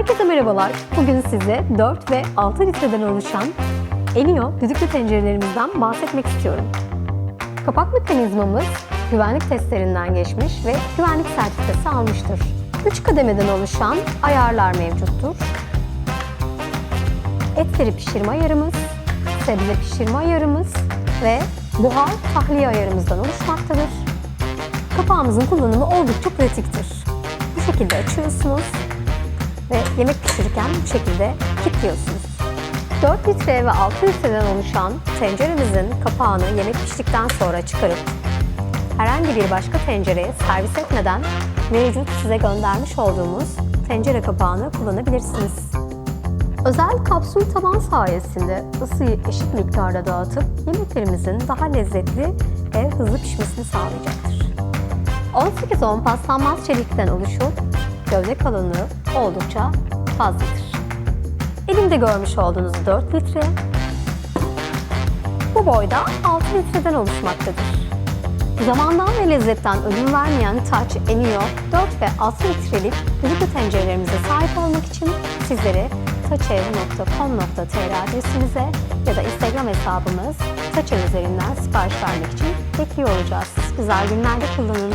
Herkese merhabalar. Bugün size 4 ve 6 litreden oluşan Enio düdüklü tencerelerimizden bahsetmek istiyorum. Kapak mekanizmamız güvenlik testlerinden geçmiş ve güvenlik sertifikası almıştır. 3 kademeden oluşan ayarlar mevcuttur. Etleri pişirme ayarımız, sebze pişirme ayarımız ve buhar tahliye ayarımızdan oluşmaktadır. Kapağımızın kullanımı oldukça pratiktir. Bu şekilde açıyorsunuz ve yemek pişirirken bu şekilde kilitliyorsunuz. 4 litre ve 6 litreden oluşan tenceremizin kapağını yemek piştikten sonra çıkarıp herhangi bir başka tencereye servis etmeden mevcut size göndermiş olduğumuz tencere kapağını kullanabilirsiniz. Özel kapsül taban sayesinde ısıyı eşit miktarda dağıtıp yemeklerimizin daha lezzetli ve hızlı pişmesini sağlayacaktır. 18-10 paslanmaz çelikten oluşup gövde kalınlığı oldukça fazladır. Elimde görmüş olduğunuz 4 litre bu boyda 6 litreden oluşmaktadır. Zamandan ve lezzetten ödün vermeyen Touch Enio 4 ve 6 litrelik düdüklü tencerelerimize sahip olmak için sizleri taçev.com.tr adresimize ya da Instagram hesabımız taçev üzerinden sipariş vermek için bekliyor olacağız. Güzel günlerde kullanın.